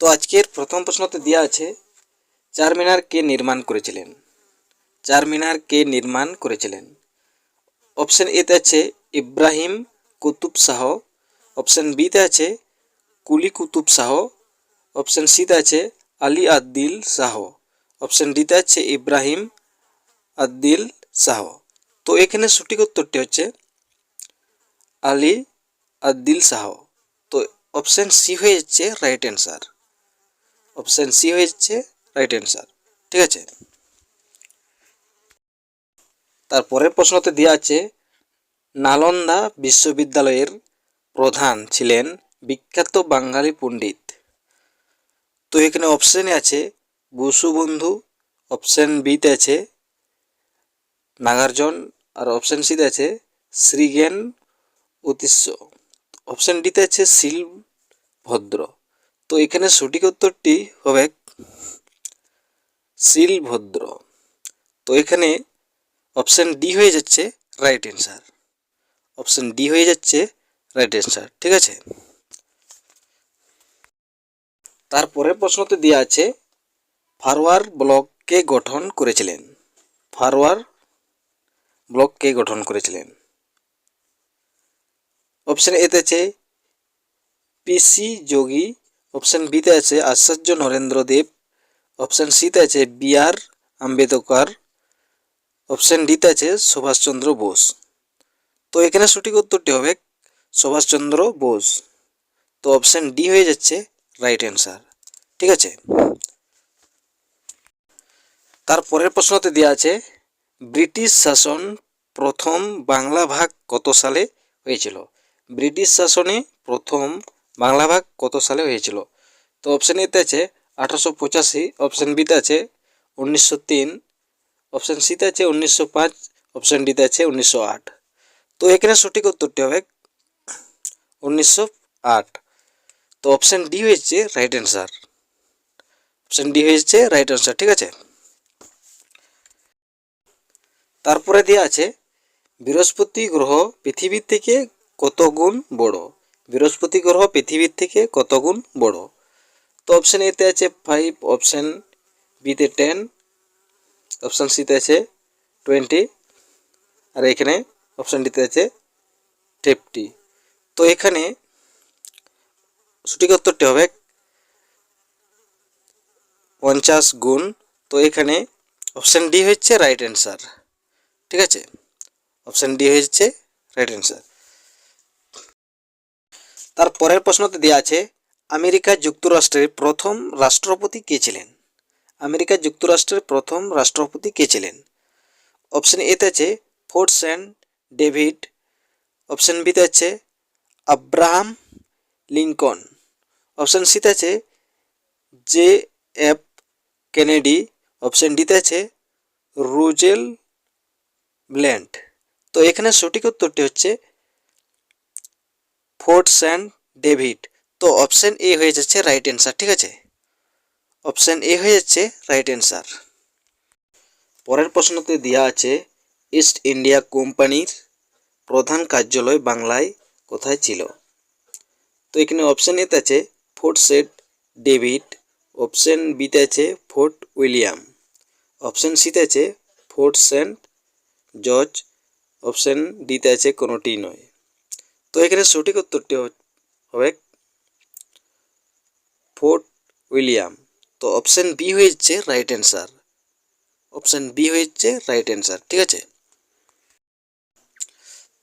তো আজকের প্রথম প্রশ্নতে দেওয়া আছে চারমিনার কে নির্মাণ করেছিলেন? চারমিনার কে নির্মাণ করেছিলেন? অপশন এতে আছে ইব্রাহিম কুতুব শাহ, অপশন বিতে আছে কুলি কুতুব শাহ, অপশন সিতে আছে আলী আদ্দিল শাহ, অপশন ডিতে আছে ইব্রাহিম আদ্দিল শাহ। তো এখানে সঠিক উত্তরটি হচ্ছে আলী আদ্দিল শাহ। তো অপশন সি হয়ে যাচ্ছে রাইট অ্যান্সার। অপশন সি হয়ে যাচ্ছে রাইট অ্যান্সার ঠিক আছে? তারপরের প্রশ্নতে দেওয়া আছে, নালন্দা বিশ্ববিদ্যালয়ের প্রধান ছিলেন বিখ্যাত বাঙালি পণ্ডিত। তো এখানে অপশানে আছে বসুবন্ধু অপশান বিতে আছে নাগার্জুন, আর অপশান সিতে আছে শ্রীজ্ঞান অতিস্য অপশান ডিতে আছে শিলভদ্র। তো এখানে সঠিক উত্তরটি হবে শিলভদ্র। তো এখানে অপশান ডি হয়ে যাচ্ছে রাইট অ্যান্সার অপশান ডি হয়ে যাচ্ছে রাইট অ্যান্সার ঠিক আছে? তারপরের প্রশ্নতে দেওয়া আছে ফারওয়ার ব্লক কে গঠন করেছিলেন? ফারওয়ার ব্লক কে গঠন করেছিলেন? অপশান এতে আছে পিসি যোগী অপশান বিতে আছে আচার্য নরেন্দ্র দেব অপশান সিতে আছে বি আর আম্বেদকর। অপশান ডিতে আছে সুভাষচন্দ্র বোস। তো এখানে সঠিক উত্তরটি হবে সুভাষচন্দ্র বোস। তো অপশান ডি হয়ে যাচ্ছে রাইট অ্যান্সার ঠিক আছে? তারপরের প্রশ্নতে দেওয়া আছে, ব্রিটিশ শাসন প্রথম বাংলা ভাগ কত সালে হয়েছিল? ব্রিটিশ শাসনে প্রথম বাংলা ভাগ কত সালে হয়েছিল? তো অপশান এতে আছে আঠারোশো পঁচাশি অপশান বিতে আছে উনিশশো তিন অপশান সিতে আছে উনিশশো পাঁচ অপশান ডিতে আছে উনিশশো আট। তো এখানে সঠিক উত্তরটি হবে উনিশশো আট। তো অপশান ডি হয়েছে রাইট অ্যান্সার অপশান ডি হয়েছে রাইট অ্যান্সার ঠিক আছে? তারপরে দেওয়া আছে বৃহস্পতি গ্রহ পৃথিবীর থেকে কত গুণ বড়? বৃহস্পতি গ্রহ পৃথিবীর থেকে কত গুণ বড়? তো অপশান এতে আছে ফাইভ অপশান বিতে টেন অপশান সিতে আছে টোয়েন্টি আর এখানে অপশান ডিতে আছে ফিফটি তো এখানে সঠিক উত্তরটি হবে পঞ্চাশ গুণ। তো এখানে অপশান ডি হচ্ছে রাইট অ্যান্সার ঠিক আছে? অপশান ডি হচ্ছে রাইট অ্যান্সার তার পরের প্রশ্নতে দেওয়া আছে, আমেরিকা যুক্তরাষ্ট্রের প্রথম রাষ্ট্রপতি কে ছিলেন? আমেরিকা যুক্তরাষ্ট্রের প্রথম রাষ্ট্রপতি কে ছিলেন? অপশান এতে আছে ফোর্ট সেন্ট ডেভিড। অপশান বিতে আছে আব্রাহাম লিঙ্কন অপশান সিতে আছে জে এফ কেনেডি। অপশান ডিতে আছে রুজেল ব্ল্যান্ড তো এখানে সঠিক উত্তরটি হচ্ছে ফোর্ট সেন্ট ডেভিড। তো অপশান এ হয়ে যাচ্ছে রাইট অ্যান্সার ঠিক আছে? অপশান এ হয়ে যাচ্ছে রাইট অ্যান্সার পরের প্রশ্নতে দেওয়া আছে, ইস্ট ইন্ডিয়া কোম্পানির প্রধান কার্যালয় বাংলায় কোথায় ছিল? তো এখানে অপশান এতে আছে, ফোর্ট সেট ডেভিড। অপশান বিতে আছে, ফোর্ট উইলিয়াম। অপশান সিতে আছে, ফোর্ট সেন্ট জর্জ। অপশান ডিতে আছে কোনোটি নয়। তো এখানে সঠিক উত্তরটি হবে ফোর্ট উইলিয়াম। তো অপশান বি হয়েছে রাইট অ্যান্সার অপশান বি হয়েছে রাইট অ্যান্সার ঠিক আছে?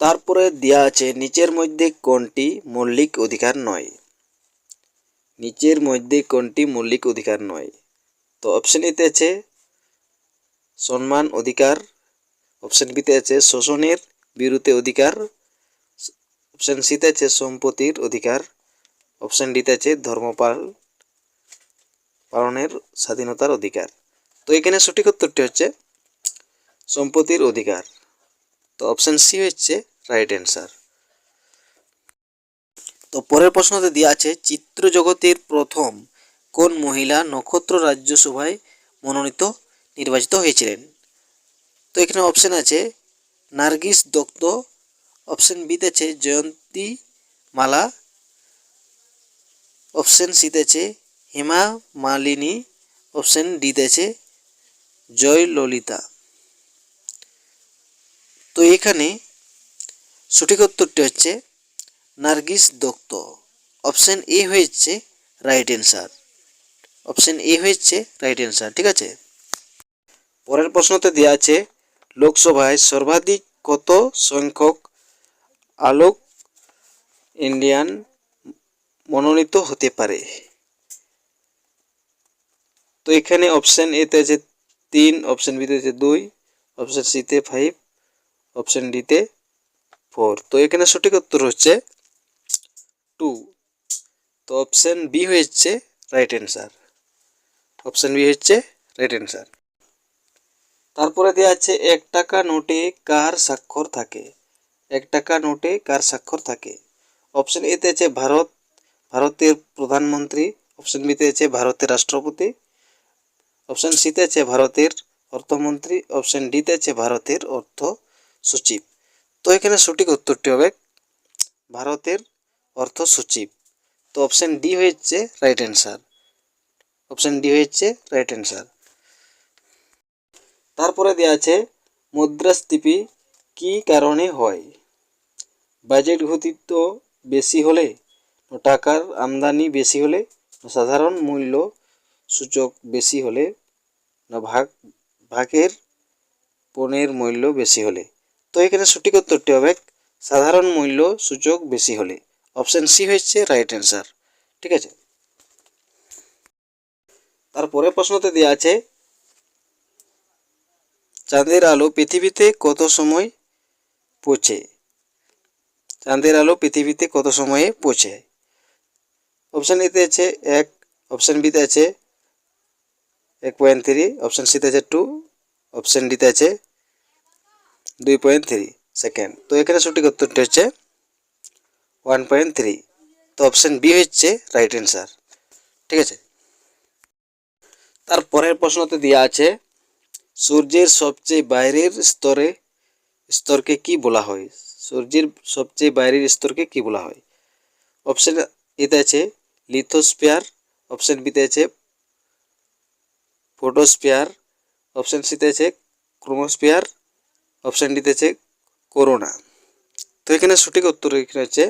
তারপরে দেওয়া আছে নিচের মধ্যে কোনটি মৌলিক অধিকার নয়? নিচের মধ্যে কোনটি মৌলিক অধিকার নয়? তো অপশান এতে আছে সম্মান অধিকার, অপশান বিতে আছে শোষণের বিরুদ্ধে অধিকার অপশান সিতে আছে সম্পত্তির অধিকার, অপশান ডিতে আছে ধর্মপাল পালনের স্বাধীনতার অধিকার। তো এখানে সঠিক উত্তরটি হচ্ছে সম্পত্তির অধিকার। তো অপশান সি হচ্ছে রাইট অ্যান্সার তো পরের প্রশ্নতে দেওয়া আছে, চিত্র জগতের প্রথম কোন মহিলা নক্ষত্র রাজ্যসভায় মনোনীত নির্বাচিত হয়েছিলেন? তো এখানে অপশান আছে, নার্গিস দত্ত অপশান বিতে আছে জয়ন্তী মালা। অপশন সিতে আছে হেমা মালিনী। অপশন ডিতে আছে জয় ললিতা। তো এখানে সঠিক উত্তরটি হচ্ছে নার্গিস দত্ত। অপশন এ হয়েছে রাইট অ্যান্সার অপশন এ হয়েছে রাইট অ্যান্সার ঠিক আছে? পরের প্রশ্নতে দেওয়া আছে লোকসভায় সর্বাধিক কত সংখ্যক আলোক ইন্ডিয়ান মনোনীত হতে পারে। তো এখানে অপশন এতে আছে তিন অপশন বিতে আছে দুই অপশন সিতে ফাইভ অপশন ডিতে ফোর তো এখানে সঠিক উত্তর হচ্ছে টু তো অপশন বি হয়েছে রাইট অ্যান্সার অপশন বি হচ্ছে রাইট অ্যান্সার তারপরে দেওয়া আছে এক টাকা নোটে কার স্বাক্ষর থাকে? এক টাকা নোটে কার স্বাক্ষর থাকে? অপশন এতে আছে ভারত, ভারতের প্রধানমন্ত্রী। অপশন বিতে আছে ভারতের রাষ্ট্রপতি। অপশন সিতে আছে ভারতের অর্থমন্ত্রী। অপশন ডিতে আছে ভারতের অর্থ সচিব। তো এখানে সঠিক উত্তরটি হবে ভারতের অর্থ সচিব। তো অপশন ডি হয়েছে রাইট অ্যান্সার। অপশন ডি হয়েছে রাইট অ্যান্সার। তারপরে দেওয়া আছে মুদ্রাস্ফীতি কী কারণে হয়? বাজেট ঘটিত বেশি হলে টাকার আমদানি বেশি হলে সাধারণ মূল্য সূচক বেশি হলে ভাগ, ভাগের পণ্যের মূল্য বেশি হলে। তো এখানে সঠিক উত্তরটি হবে সাধারণ মূল্য সূচক বেশি হলে। অপশান সি হচ্ছে রাইট অ্যান্সার। ঠিক আছে? তারপরে প্রশ্নতে দেওয়া আছে, চাঁদের আলো পৃথিবীতে কত সময় পৌঁছে? চাঁদের আলো পৃথিবীতে কত সময়ে পৌঁছে? অপশান এতে আছে এক অপশান বিতে আছে এক পয়েন্ট থ্রি অপশান সিতে আছে টু অপশান ডিতে আছে দুই পয়েন্ট থ্রি সেকেন্ড তো এখানে সঠিক উত্তরটি হচ্ছে ওয়ান পয়েন্ট থ্রি তো অপশান বি হচ্ছে রাইট অ্যান্সার ঠিক আছে? তারপরের প্রশ্নতে দেওয়া আছে, সূর্যের সবচেয়ে বাইরের স্তরে স্তরকে কি বলা হয়? সূর্যের সবচেয়ে বাইরের স্তরকে কি বলা হয়? অপশন এতে আছে লিথোস্ফিয়ার অপশন বিতে আছে ফোটোস্ফিয়ার অপশন সিতে আছে ক্রোমোস্ফিয়ার অপশন ডিতে আছে করোনা তো এখানে সঠিক উত্তর এখানে হচ্ছে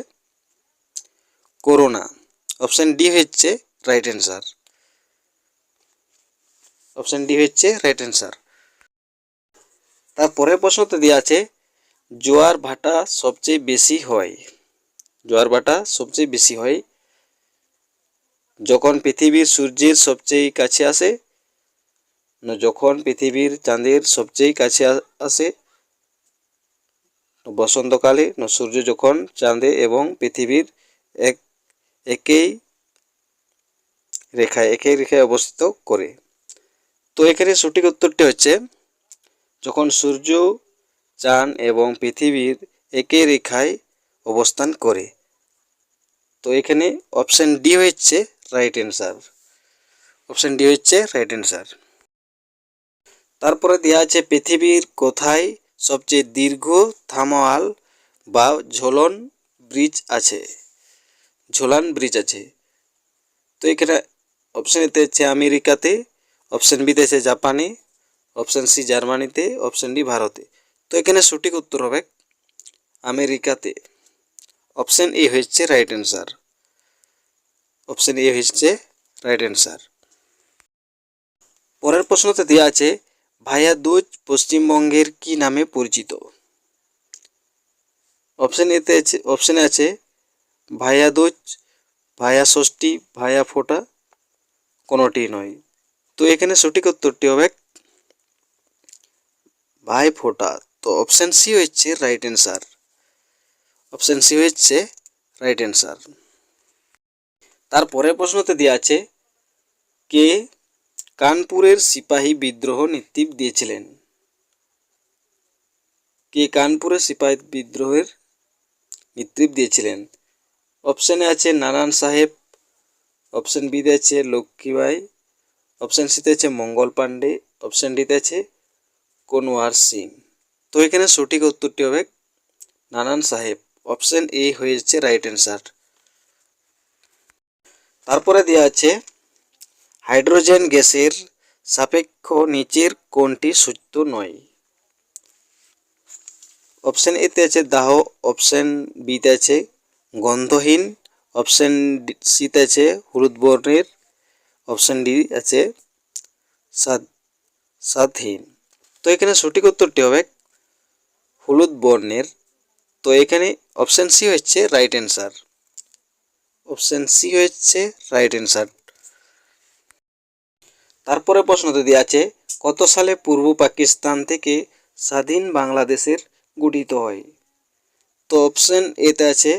করোনা অপশন ডি হচ্ছে রাইট অ্যান্সার অপশন ডি হচ্ছে রাইট অ্যান্সার তারপরের প্রশ্নতে দেওয়া আছে জোয়ার ভাটা সবচেয়ে বেশি হয়। জোয়ার ভাটা সবচেয়ে বেশি হয়। যখন পৃথিবীর সূর্যের সবচেয়ে কাছে আসে যখন পৃথিবীর চাঁদের সবচেয়ে কাছে আসে বসন্তকালে সূর্য যখন চাঁদে এবং পৃথিবীর এক একেই রেখায় একই রেখায় অবস্থিত করে। তো এখানে সঠিক উত্তরটি হচ্ছে, যখন সূর্য চাঁদ এবং পৃথিবীর একই রেখায় অবস্থান করে। তো এখানে অপশন ডি হচ্ছে রাইট অ্যান্সার অপশন ডি হচ্ছে রাইট অ্যান্সার তারপরে দেওয়া আছে পৃথিবীর কোথায় সবচেয়ে দীর্ঘ থামাওয়াল বা ঝোলন ব্রিজ আছে। ঝোলান ব্রিজ আছে। তো এখানে অপশান এতে হচ্ছে আমেরিকাতে অপশন বিতে আছে জাপানে অপশন সি জার্মানিতে অপশন ডি ভারতে। তো এখানে সঠিক উত্তর হবে আমেরিকাতে। অপশন এ হচ্ছে রাইট অ্যান্সার অপশন এ হচ্ছে রাইট অ্যান্সার পরের প্রশ্নতে দেওয়া আছে ভাইয়া দুজ পশ্চিমবঙ্গের কি নামে পরিচিত? অপশন এতে আছে অপশনে আছে ভাইয়া দুজ, ভায়া ষষ্ঠী, ভায়া ফোঁটা, কোনোটি নয়। তো এখানে সঠিক উত্তরটি হবে ভাই ফোঁটা। তো অপশন সি হচ্ছে রাইট অ্যান্সার অপশন সি হচ্ছে রাইট অ্যান্সার তারপরের প্রশ্নতে দেওয়া আছে, কে কানপুরের সিপাহী বিদ্রোহ নেতৃত্ব দিয়েছিলেন? কে কানপুরের সিপাহী বিদ্রোহের নেতৃত্ব দিয়েছিলেন? অপশানে আছে নারায়ণ সাহেব অপশান বিতে আছে লক্ষ্মীবাই অপশান সিতে আছে মঙ্গল পাণ্ডে অপশান ডিতে আছে কোনওয়ার সিং। তো এখানে সঠিক উত্তরটি হবে নানান সাহেব। অপশন এ হয়েছে রাইট অ্যান্সার তারপরে দেওয়া আছে, হাইড্রোজেন গ্যাসের সাপেক্ষ নিচের কোনটি সত্য নয়। অপশন এতে আছে দাহ, অপশন বিতে আছে গন্ধহীন, অপশন সিতে আছে হলুদ বর্ণের, অপশন ডি আছে স্বাদ স্বাদহীন তো এখানে সঠিক উত্তরটি হবে হলুদ বর্ণের। তো এখানে অপশন সি হচ্ছে রাইট অ্যান্সার অপশন সি হচ্ছে রাইট অ্যান্সার তারপরে প্রশ্নতে দেওয়া আছে, কত সালে পূর্ব পাকিস্তান থেকে স্বাধীন বাংলাদেশের গঠিত হয়? তো অপশন এতে আছে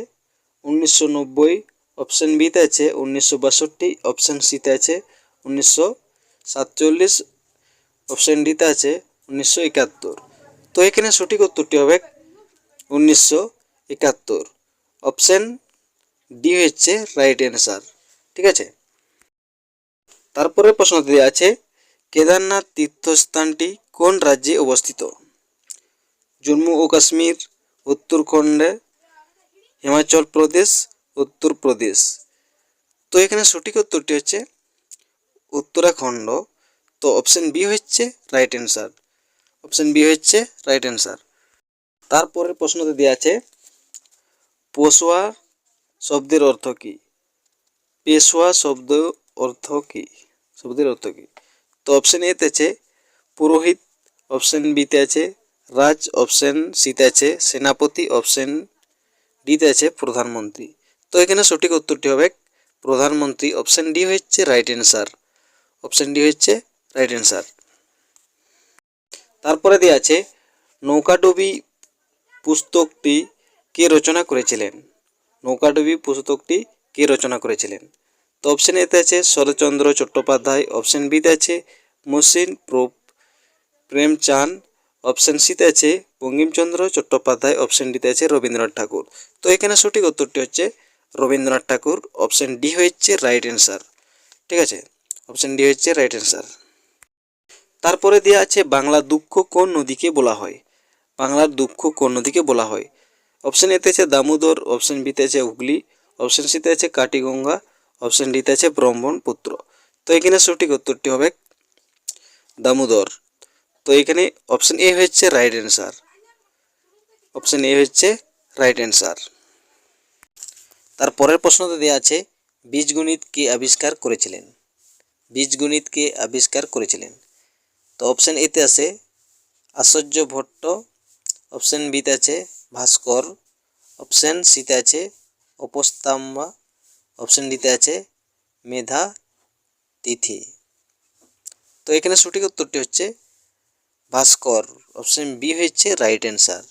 উনিশশো নব্বই অপশন বিতে আছে উনিশশো বাষট্টি অপশন সিতে আছে উনিশশো সাতচল্লিশ অপশন ডিতে আছে উনিশশো একাত্তর। তো এখানে সঠিক উত্তরটি হবে উনিশশো একাত্তর। অপশন ডি হচ্ছে রাইট অ্যান্সার ঠিক আছে? তারপরে প্রশ্নটি আছে, কেদারনাথ তীর্থস্থানটি কোন রাজ্যে অবস্থিত? জম্মু ও কাশ্মীর, উত্তরাখণ্ডে, হিমাচল প্রদেশ, উত্তরপ্রদেশ। তো এখানে সঠিক উত্তরটি হচ্ছে উত্তরাখণ্ড। তো অপশন বি হচ্ছে রাইট অ্যান্সার অপশন বি হচ্ছে রাইট অ্যান্সার তারপরের প্রশ্নতে দেওয়া আছে পোষোয়া শব্দের অর্থ কী? পেশোয়া শব্দ অর্থ কী? শব্দের অর্থ কী? তো অপশন এতে আছে, পুরোহিত অপশন বিতে আছে, রাজ অপশন সিতে আছে, সেনাপতি অপশন ডিতে আছে, প্রধানমন্ত্রী। তো এখানে সঠিক উত্তরটি হবে প্রধানমন্ত্রী। অপশন ডি হচ্ছে রাইট অ্যান্সার অপশন ডি হচ্ছে রাইট অ্যান্সার তারপরে দেওয়া আছে নৌকাডুবি পুস্তকটি কে রচনা করেছিলেন? নৌকাডুবি পুস্তকটি কে রচনা করেছিলেন? তো অপশন এতে আছে, শরৎচন্দ্র চট্টোপাধ্যায়। অপশন বিতে আছে মুসিন প্রোপ প্রেমচাঁদ। অপশন সিতে আছে বঙ্কিমচন্দ্র চট্টোপাধ্যায়। অপশন ডিতে আছে, রবীন্দ্রনাথ ঠাকুর। তো এখানে সঠিক উত্তরটি হচ্ছে রবীন্দ্রনাথ ঠাকুর। অপশন ডি হচ্ছে রাইট অ্যান্সার ঠিক আছে? অপশন ডি হচ্ছে রাইট অ্যান্সার তারপরে দেওয়া আছে, বাংলা দুঃখ কোন নদীকে বলা হয়? বাংলার দুঃখ কোন নদীকে বলা হয়? অপশন এতে আছে দামোদর অপশন বিতে আছে হুগলি অপশন সিতে আছে কাটিগঙ্গা অপশন ডিতে আছে ব্রহ্মপুত্র তো এখানে সঠিক উত্তরটি হবে দামোদর। তো এখানে অপশন এ হচ্ছে রাইট অ্যান্সার অপশন এ হচ্ছে রাইট অ্যান্সার তারপরের প্রশ্নতে দেওয়া আছে, বীজগণিত কে আবিষ্কার করেছিলেন? বীজগণিত কে আবিষ্কার করেছিলেন? তো অপশন এতে আছে আশ্চর্য ভট্ট অপশন বিতে আছে ভাস্কর অপশন সিতে আছে অপস্তাম্বা অপশন ডিতে আছে মেধা, তিথি। তো এখানে সঠিক উত্তরটি হচ্ছে ভাস্কর অপশন বি হয়েছে রাইট অ্যান্সার